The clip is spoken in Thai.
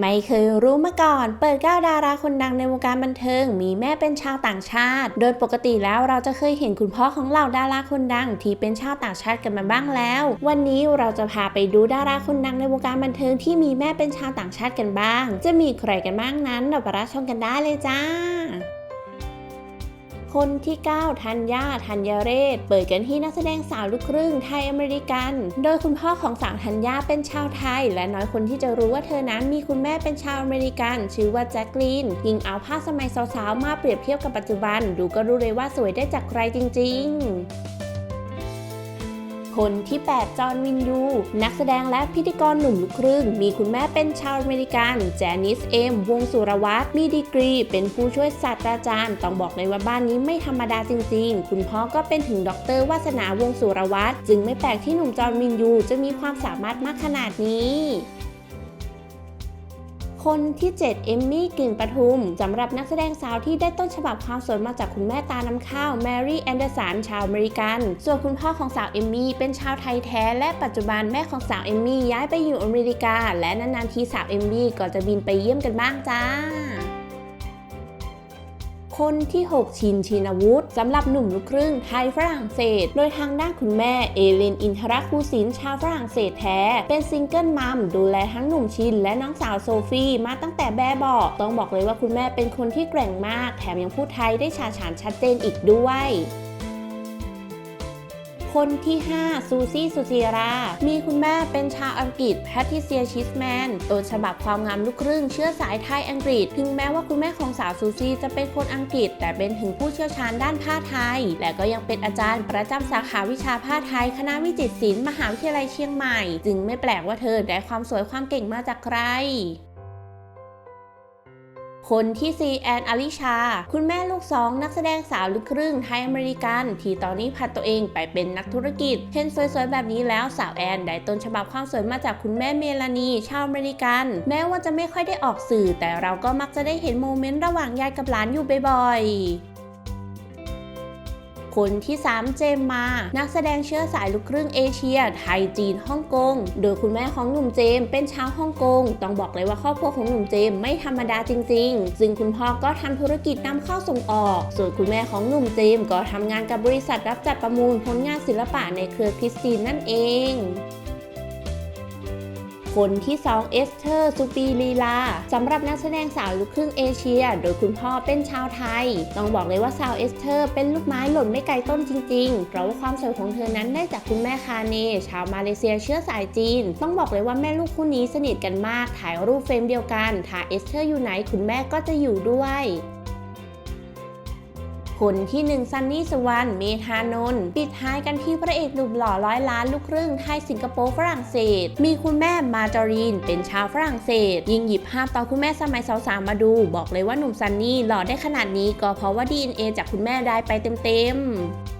ไม่เคยรู้มาก่อน เปิดก้าวดาราคนดังในวงการบันเทิง มีแม่เป็นชาวต่างชาติ โดยปกติแล้วเราจะเคยเห็นคุณพ่อของเหล่าดาราคนดัง ที่เป็นชาวต่างชาติกันมาบ้างแล้ว วันนี้เราจะพาไปดูดาราคนดังในวงการบันเทิงที่มีแม่เป็นชาวต่างชาติกันบ้าง จะมีใครกันบ้างนั้นเราไปรับชมกันได้เลยจ้า คนที่ 9 ธัญญาธัญเรศ เปิดกันที่นักแสดงสาวลูกครึ่งไทยอเมริกัน โดยคุณพ่อของสาวธัญญาเป็นชาวไทย และน้อยคนที่จะรู้ว่าเธอนั้นมีคุณแม่เป็นชาวอเมริกัน ชื่อว่าแจ็คลีนยิงเอาภาพสมัยสาวๆ มาเปรียบเทียบกับปัจจุบัน ดูก็รู้เลยว่าสวยได้จากใครจริง ๆ คนที่ 8 จอห์นวินยู นักแสดงและพิธีกรหนุ่มลูกครึ่ง มีคุณแม่เป็นชาวอเมริกันแจนิสเอม วงสุรวัตรมีดีกรี เป็นผู้ช่วยศาสตราจารย์ ต้องบอกเลยว่าบ้านนี้ไม่ธรรมดาจริง ๆ คุณพ่อก็เป็นถึงด็อกเตอร์วาสนาวงสุรวัตรจึงไม่แปลกที่หนุ่มจอห์นวินยู จะมีความสามารถมากขนาดนี้ คนที่7เอมมี่กลิ่นปทุมสำหรับนักแสดงสาวที่ได้ต้นฉบับความสวยมาจากคุณแม่ตาน้ำข้าวแมรี่แอนเดอร์สันชาวอเมริกัน ส่วนคุณพ่อของสาวเอมมี่เป็นชาวไทยแท้และปัจจุบันแม่ของสาวเอมมี่ย้ายไปอยู่อเมริกา และนานๆทีสาวเอมมี่ก็จะบินไปเยี่ยมกันบ้างจ้า คนที่ 6 ชินชินวุฒิสำหรับหนุ่มลูกครึ่งไทยฝรั่งเศส โดยทางด้านคุณแม่เอเลนอินทรักคูศินชาวฝรั่งเศสแท้ เป็นซิงเกิลมัมดูแลทั้งหนุ่มชินและน้องสาวโซฟีมาตั้งแต่แบบเบอกต้องบอกเลยว่าคุณแม่เป็นคนที่แกร่งมาก แถมยังพูดไทยได้ฉาฉานชัดเจนอีกด้วย คนที่ 5 ซูซี่สุจิรา มีคุณแม่เป็นชาวอังกฤษแพทริเซียชิสแมนต้นฉบับความงามลูกครึ่งเชื้อสายไทยอังกฤษ ถึงแม้ว่าคุณแม่ของสาวซูซี่จะเป็นคนอังกฤษ แต่เป็นถึงผู้เชี่ยวชาญด้านผ้าไทย และก็ยังเป็นอาจารย์ประจำสาขาวิชาผ้าไทย คณะวิจิตรศิลป์มหาวิทยาลัยเชียงใหม่ จึงไม่แปลกว่าเธอได้ความสวยความเก่งมาจากใคร คนที่ซีแอนอลิชา คุณแม่ลูกสองนักแสดงสาวลูกครึ่งไทยอเมริกัน ที่ตอนนี้พันตัวเองไปเป็นนักธุรกิจ เห็นสวยๆ แบบนี้แล้วสาวแอนได้ต้นฉบับความสวยมาจากคุณแม่เมลานีชาวอเมริกัน แม้ว่าจะไม่ค่อยได้ออกสื่อ แต่เราก็มักจะได้เห็นโมเมนต์ระหว่างยายกับหลานอยู่บ่อยๆ คนที่ 3 เจมมา นักแสดงเชื้อสายลูกครึ่งเอเชีย ไทยจีนฮ่องกง โดยคุณแม่ของหนุ่มเจมเป็นชาวฮ่องกง ต้องบอกเลยว่าครอบครัวของหนุ่มเจมไม่ธรรมดาจริง ๆ ซึ่งคุณพ่อก็ทำธุรกิจนำเข้าส่งออก ส่วนคุณแม่ของหนุ่มเจมก็ทำงานกับบริษัทรับจัดประมูลผลงานศิลปะในเครือคริสตินนั่นเอง คนที่ 2 เอสเธอร์ซูปีลีลาสำหรับนักแสดงสาวลูกครึ่งเอเชีย โดยคุณพ่อเป็นชาวไทย ต้องบอกเลยว่าสาวเอสเธอร์เป็นลูกไม้หล่นไม่ไกลต้นจริงๆ เพราะว่าความสวยของเธอนั้นได้จากคุณแม่คาเนชาวมาเลเซียเชื้อสายจีน ต้องบอกเลยว่าแม่ลูกคู่นี้สนิทกันมาก ถ่ายรูปเฟรมเดียวกันถ้าเอสเธอร์อยู่ไหนคุณแม่ก็จะอยู่ด้วย คนที่หนึ่งซันนี่สวรรณเมธานนท์ปิดท้ายกันที่พระเอกหนุ่มหล่อร้อยล้านลูกครึ่งไทยสิงคโปร์ฝรั่งเศส มีคุณแม่มาจอรีน เป็นชาวฝรั่งเศส ยิงหยิบภาพตอนคุณแม่สมัยสาวๆมาดู บอกเลยว่าหนุ่มซันนี่หล่อได้ขนาดนี้ก็เพราะว่า DNA จากคุณแม่ได้ไปเต็มๆ